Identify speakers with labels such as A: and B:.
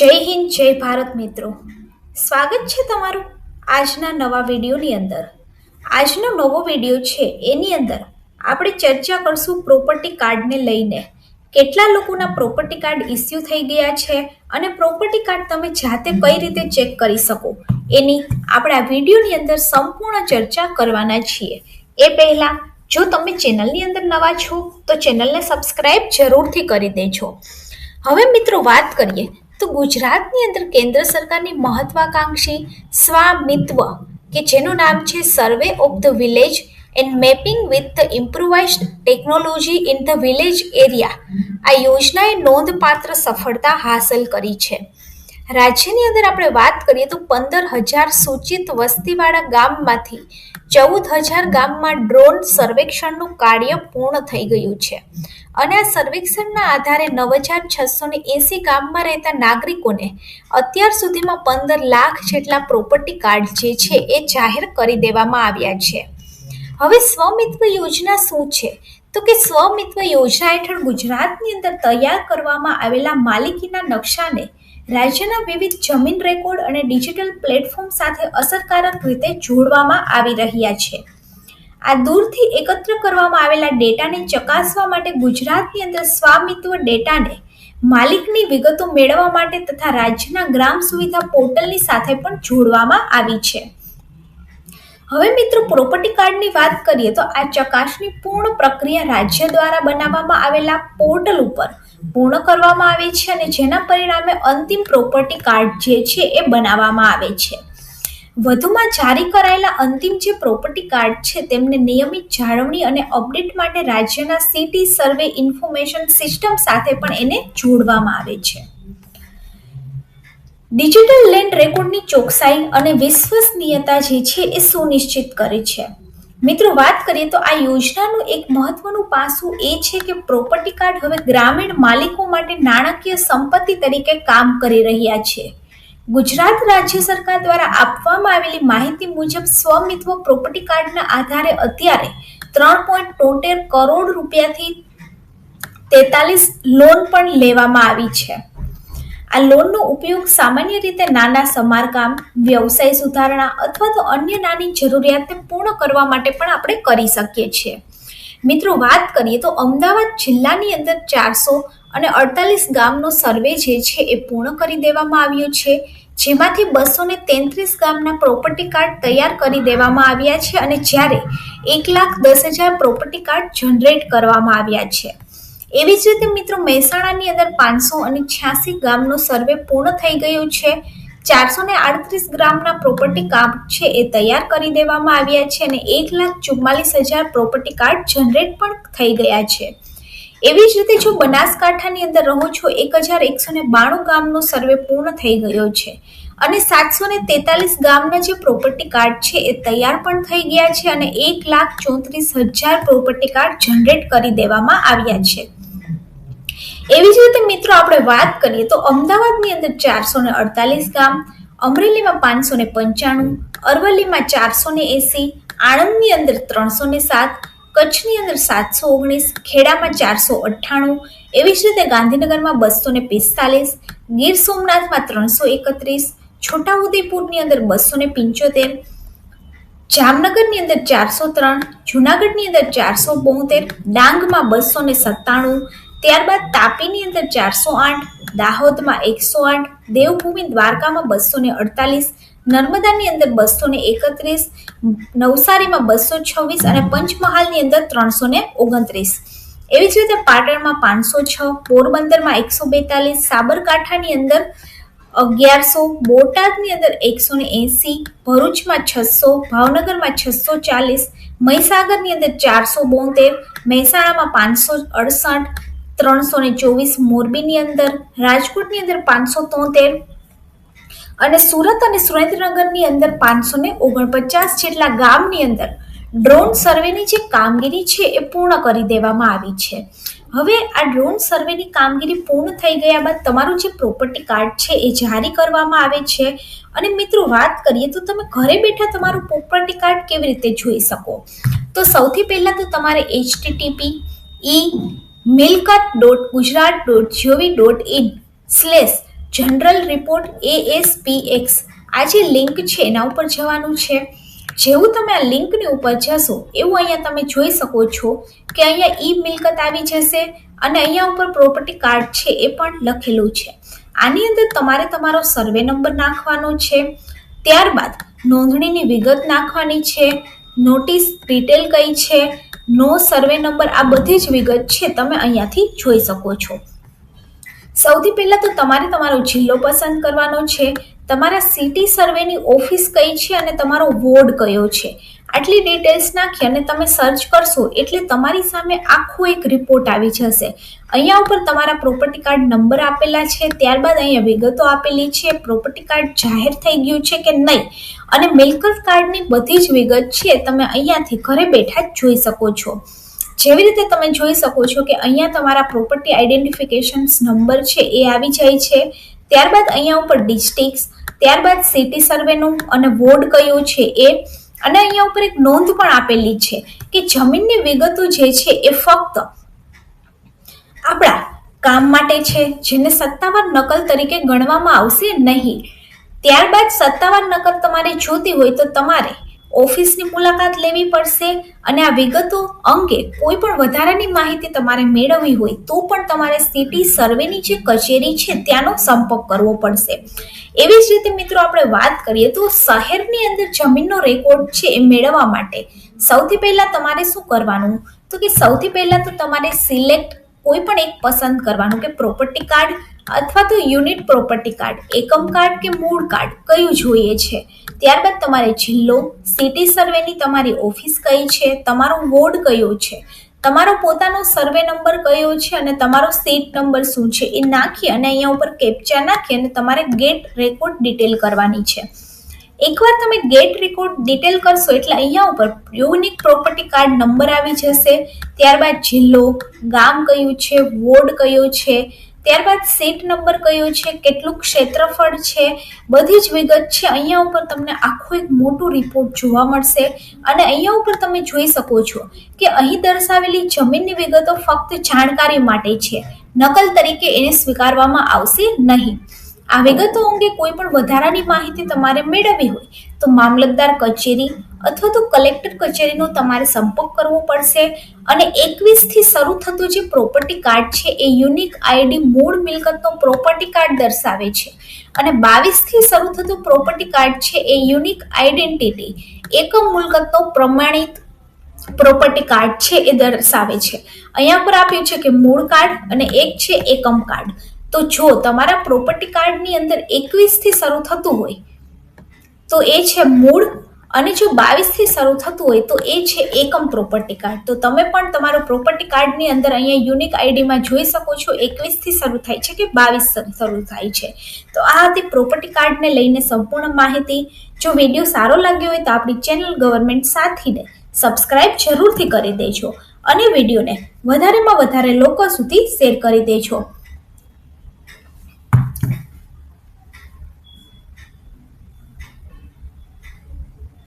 A: જય હિન્દ, જય ભારત મિત્રો. સ્વાગત છે તમારું આજના નવા વિડીયોની અંદર. આજનો નવો વીડિયો છે એની અંદર આપણે ચર્ચા કરશું પ્રોપર્ટી કાર્ડને લઈને. કેટલા લોકોના પ્રોપર્ટી કાર્ડ ઇસ્યુ થઈ ગયા છે અને પ્રોપર્ટી કાર્ડ તમે જાતે કઈ રીતે ચેક કરી શકો. એની આપણે આ વિડીયોની અંદર સંપૂર્ણ ચર્ચા કરવાના છીએ. એ પહેલાં, જો તમે ચેનલની અંદર નવા છો, તો ચેનલને સબસ્ક્રાઇબ જરૂરથી કરી દેજો. હવે મિત્રો વાત કરીએ તો ગુજરાતની અંદર કેન્દ્ર સરકારની મહત્વાકાંક્ષી સ્વામિત્વ, કે જેનું નામ છે survey of the village and mapping with the improvised technology in the village area આ યોજનાએ નોંધપાત્ર સફળતા હાંસલ કરી છે. રાજ્યની અંદર આપણે વાત કરીએ તો પંદર હજાર સૂચિત વસ્તીવાળા ગામમાંથી ચૌદ હજાર ગામમાં ડ્રોન સર્વેક્ષણનું કાર્ય પૂર્ણ થઈ ગયું છે. અને આ સર્વેક્ષણના આધારે નવ હજાર છસો ને એસી ગામમાં રહેતા નાગરિકોને અત્યાર સુધીમાં પંદર લાખ જેટલા પ્રોપર્ટી કાર્ડ જે છે એ જાહેર કરી દેવામાં આવ્યા છે. હવે સ્વમિત્વ યોજના શું છે? તો કે સ્વમિત્વ યોજના હેઠળ ગુજરાતની અંદર તૈયાર કરવામાં આવેલા માલિકીના નકશાને રાજ્યના વિવિધ જમીન રેકોર્ડ અને ડિજિટલ પ્લેટફોર્મ સાથે અસરકારક રીતે જોડવામાં આવી રહ્યા છે. આ દૂરથી એકત્ર કરવામાં આવેલા ડેટાને ચકાસવા માટે ગુજરાતની અંદર સ્વામિત્વ ડેટાને માલિકની વિગતો મેળવવા માટે તથા રાજ્યના ગ્રામ સુવિધા પોર્ટલની સાથે પણ જોડવામાં આવી છે. હવે મિત્રો પ્રોપર્ટી કાર્ડની વાત કરીએ તો આ ચકાસણી પૂર્ણ પ્રક્રિયા રાજ્ય દ્વારા બનાવવામાં આવેલા પોર્ટલ ઉપર પૂર્ણ કરવામાં આવે છે અને જેના પરિણામે અંતિમ પ્રોપર્ટી કાર્ડ જે છે એ બનાવવામાં આવે છે. વધુમાં જારી કરાયેલા અંતિમ જે પ્રોપર્ટી કાર્ડ છે તેમને નિયમિત જાળવણી અને અપડેટ માટે રાજ્યના સિટી સર્વે ઇન્ફોર્મેશન સિસ્ટમ સાથે પણ એને જોડવામાં આવે છે. ડિજિટલ લેન્ડ રેકોર્ડની ચોકસાઈ અને વિશ્વસનીયતા જે છે એ સુનિશ્ચિત કરે છે. મિત્રો, વાત કરીએ તો આ યોજનાનું એક મહત્વનું પાસું એ છે કે પ્રોપર્ટી કાર્ડ હવે ગ્રામીણ માલિકો માટે નાણાકીય સંપત્તિ તરીકે કામ કરી રહ્યા છે. ગુજરાત રાજ્ય સરકાર દ્વારા આપવામાં આવેલી માહિતી મુજબ સ્વમિત્વ પ્રોપર્ટી કાર્ડના આધારે અત્યારે ત્રણ પોઈન્ટ તોતેર કરોડ રૂપિયાથી તેતાલીસ લોન પણ લેવામાં આવી છે. આ લોનનો ઉપયોગ સામાન્ય રીતે નાના સમારકામ, વ્યવસાય સુધારણા અથવા તો અન્ય નાની જરૂરિયાતને પૂર્ણ કરવા માટે પણ આપણે કરી શકીએ છીએ. મિત્રો, વાત કરીએ તો અમદાવાદ જિલ્લાની અંદર ચારસો અને અડતાલીસ ગામનો સર્વે જે છે એ પૂર્ણ કરી દેવામાં આવ્યો છે. જેમાંથી બસો ને તેત્રીસ ગામના પ્રોપર્ટી કાર્ડ તૈયાર કરી દેવામાં આવ્યા છે અને જ્યારે એક લાખ દસ હજાર પ્રોપર્ટી કાર્ડ જનરેટ કરવામાં આવ્યા છે. એવી જ રીતે મિત્રો મહેસાણાની અંદર પાંચસો અને છ્યાસી ગામનો સર્વે પૂર્ણ થઈ ગયો છે. ચારસો ને આડત્રીસ ગ્રામના પ્રોપર્ટી કાર્ડ છે એ તૈયાર કરી દેવામાં આવ્યા છે અને એક લાખ ચુમ્માલીસ હજાર પ્રોપર્ટી કાર્ડ જનરેટ પણ થઈ ગયા છે. એવી જ રીતે જો બનાસકાંઠાની અંદર રહો છો, એક હજાર એકસો ને બાણું ગામનો સર્વે પૂર્ણ થઈ ગયો છે અને સાતસો ને તેતાલીસ ગામના જે પ્રોપર્ટી કાર્ડ છે એ તૈયાર પણ થઈ ગયા છે અને એક લાખ ચોત્રીસ હજાર પ્રોપર્ટી કાર્ડ જનરેટ કરી દેવામાં આવ્યા છે. એવી જ રીતે મિત્રો આપણે વાત કરીએ તો અમદાવાદની અંદર ચારસો ને અડતાલીસ ગામ, અમરેલીમાં પાંચસો ને પંચાણું, અરવલ્લીમાં ચારસો ને એસી, આણંદની અંદર ત્રણસો ને સાત, કચ્છની અંદર સાતસો ઓગણીસ, ખેડામાં ચારસો અઠ્ઠાણું, એવી જ રીતે ગાંધીનગરમાં બસો ને પિસ્તાલીસ, ગીર સોમનાથમાં ત્રણસો એકત્રીસ, છોટાઉદેપુરની અંદર બસો ને પંચોતેર, જામનગરની અંદર ચારસો ત્રણ, જુનાગઢની અંદર ચારસો બોતેર, ડાંગમાં બસો ને સત્તાણું ત્યારબાદ તાપીની અંદર ચારસો આઠ, દાહોદમાં એકસો આઠ, દેવભૂમિ દ્વારકામાં બસો ને અડતાલીસ, નર્મદાની અંદર બસો ને એકત્રીસ, નવસારીમાં બસો છવ્વીસ અને પંચમહાલની અંદર ત્રણસો ને ઓગણત્રીસ. એવી જ રીતે પાટણમાં પાંચસો છ, પોરબંદરમાં એકસો બેતાલીસ, સાબરકાંઠાની અંદર અગિયારસો, બોટાદની અંદર એકસો ને એંસી, ભરૂચમાં છસો, ભાવનગરમાં છસો ચાલીસ, મહીસાગરની અંદર ચારસો બોતેર, મહેસાણામાં પાંચસો અડસઠ ત્રણસો ને ચોવીસ મોરબીની અંદર, રાજકોટની અંદર પાંચસો તોતેર અને સુરત અને સુરેન્દ્રનગરની અંદર પાંચસો ને ઓગણપચાસ જેટલા ગામની અંદર ડ્રોન સર્વેની જે કામગીરી છે એ પૂર્ણ કરી દેવામાં આવી છે. હવે આ ડ્રોન સર્વેની કામગીરી પૂર્ણ થઈ ગયા બાદ તમારું જે પ્રોપર્ટી કાર્ડ છે એ જારી કરવામાં આવે છે. અને મિત્રો વાત કરીએ તો તમે ઘરે બેઠા તમારું પ્રોપર્ટી કાર્ડ કેવી રીતે જોઈ શકો? તો સૌથી પહેલાં તો તમારે એચટીટીપી ઈ મિલકત dot Gujarat dot GOV dot in slash general report ASPX આ જે લિંક છે, એના ઉપર જવાનું છે. જેવું તમે આ લિંકની ઉપર જશો, એવું અહીંયા તમે જોઈ શકો છો કે અહીંયા ઈ મિલકત આવી જશે અને અહીંયા ઉપર પ્રોપર્ટી કાર્ડ છે એ પણ લખેલું છે. આની અંદર તમારે તમારો સર્વે નંબર નાખવાનો છે. ત્યારબાદ નોંધણીની વિગત નાખવાની છે. નોટિસ ડિટેલ કઈ છે. નો સર્વે નંબર આ બધી જ વિગત છે, તમે અહીંયાથી જોઈ શકો છો. સૌથી પહેલાં તો તમારે તમારો જિલ્લો પસંદ કરવાનો છે. તમારા સિટી સર્વેની ઓફિસ કઈ છે અને તમારો વોર્ડ કયો છે? આટલી ડિટેલ્સ નાખી અને તમે સર્ચ કરશો એટલે તમારી સામે આખો એક રિપોર્ટ આવી જશે. અહીંયા ઉપર તમારા પ્રોપર્ટી કાર્ડ નંબર આપેલા છે, ત્યારબાદ અહીંયા વિગતો આપેલી છે પ્રોપર્ટી કાર્ડ જાહેર થઈ ગયું છે કે નહીં? અને મિલકત કાર્ડની બધી જ વિગત છે, તમે અહીંયાથી ઘરે બેઠા જ જોઈ શકો છો. જેવી રીતે તમે જોઈ શકો છો કે અહીંયા તમારા પ્રોપર્ટી આઈડેન્ટિફિકેશન્સ નંબર છે, એ આવી જાય છે. ત્યારબાદ અહીંયા ઉપર ડિસ્ટ્રિક્ટ ત્યારબાદ સિટી સર્વેનું અને વોર્ડ કયું છે એ, અને અહીંયા ઉપર એક નોંધ પણ આપેલી છે કે જમીનની વિગતો જે છે એ ફક્ત આપણા કામ માટે છે, જેને સત્તાવાર નકલ તરીકે ગણવામાં આવશે નહીં. ત્યારબાદ સત્તાવાર નકલ તમારે જોતી હોય તો તમારે ઓફિસની મુલાકાત લેવી પડશે અને આ વિગતો અંગે કોઈ પણ વધારાની માહિતી તમારે મેળવવી હોય તો પણ તમારે સિટી સર્વેની જે કચેરી છે ત્યાંનો સંપર્ક કરવો પડશે. એવી જ રીતે મિત્રો આપણે વાત કરીએ તો શહેરની અંદર જમીનનો રેકોર્ડ છે એ મેળવવા માટે સૌથી પહેલાં તમારે શું કરવાનું? તો કે સૌથી પહેલાં તો તમારે સિલેક્ટ કોઈ પણ એક પસંદ કરવાનું કે પ્રોપર્ટી કાર્ડ અથવા તો યુનિટ પ્રોપર્ટી કાર્ડ, એકમ કાર્ડ કે મૂળ કાર્ડ, કયું જોઈએ છે? ત્યારબાદ તમારે જિલ્લો, સિટી સર્વેની તમારી ઓફિસ કઈ છે? તમારો વોર્ડ કયો છે? તમારો પોતાનો સર્વે નંબર કયો છે? અને તમારો સીટ નંબર શું છે? એ નાખી અને અહીંયા ઉપર કેપ્ચા નાખી અને તમારે ગેટ રેકોર્ડ ડિટેલ કરવાની છે. એકવાર તમે ગેટ રેકોર્ડ ડિટેલ કરશો એટલે અહીંયા ઉપર યુનિક પ્રોપર્ટી કાર્ડ નંબર આવી જશે. ત્યારબાદ જિલ્લો, ગામ કયું છે? વોર્ડ કયો છે? ત્યારબાદ સીટ નંબર કયો છે? કેટલું ક્ષેત્રફળ છે? બધી જ વિગત છે. અહીંયા ઉપર તમને આખો એક મોટું રિપોર્ટ જોવા મળશે. અને અહીંયા ઉપર તમે જોઈ શકો છો કે અહીં દર્શાવેલી જમીનની વિગતો ફક્ત જાણકારી માટે છે. નકલ તરીકે એને સ્વીકારવામાં આવશે નહીં. આ વિગતો અંગે કોઈ પણ વધારાની માહિતી તમારે મેળવવી હોય તો મામલતદાર કચેરી અથવા તો કલેક્ટર કચેરીનો તમારે સંપર્ક કરવો પડશે. અને એકવીસથી શરૂ થતું જે પ્રોપર્ટી કાર્ડ છે, એ યુનિક આઈડી મૂળ મિલકતનો પ્રોપર્ટી કાર્ડ દર્શાવે છે. અને બાવીસથી શરૂ થતું પ્રોપર્ટી કાર્ડ છે, એ યુનિક આઈડેન્ટિટી એકમ મિલકતનો પ્રમાણિત પ્રોપર્ટી કાર્ડ છે, એ દર્શાવે છે. અહીંયા પર આપ્યું છે કે મૂળ કાર્ડ અને એક છે એકમ કાર્ડ તો જો તમારા પ્રોપર્ટી કાર્ડની અંદર એકવીસથી શરૂ થતું હોય, તો એ છે મૂળ અને જો બાવીસથી શરૂ થતું હોય તો એ છે એકમ પ્રોપર્ટી કાર્ડ તો તમે પણ તમારું પ્રોપર્ટી કાર્ડની અંદર અહીંયા યુનિક આઈડીમાં જોઈ શકો છો, એકવીસથી શરૂ થાય છે કે બાવીસ શરૂ થાય છે. તો આ હતી પ્રોપર્ટી કાર્ડને લઈને સંપૂર્ણ માહિતી. જો વીડિયો સારો લાગ્યો હોય તો આપણી ચેનલ ગવર્મેન્ટ સાથીને સબસ્ક્રાઇબ જરૂરથી કરી દેજો અને વિડીયોને વધારેમાં વધારે લોકો સુધી શેર કરી દેજો.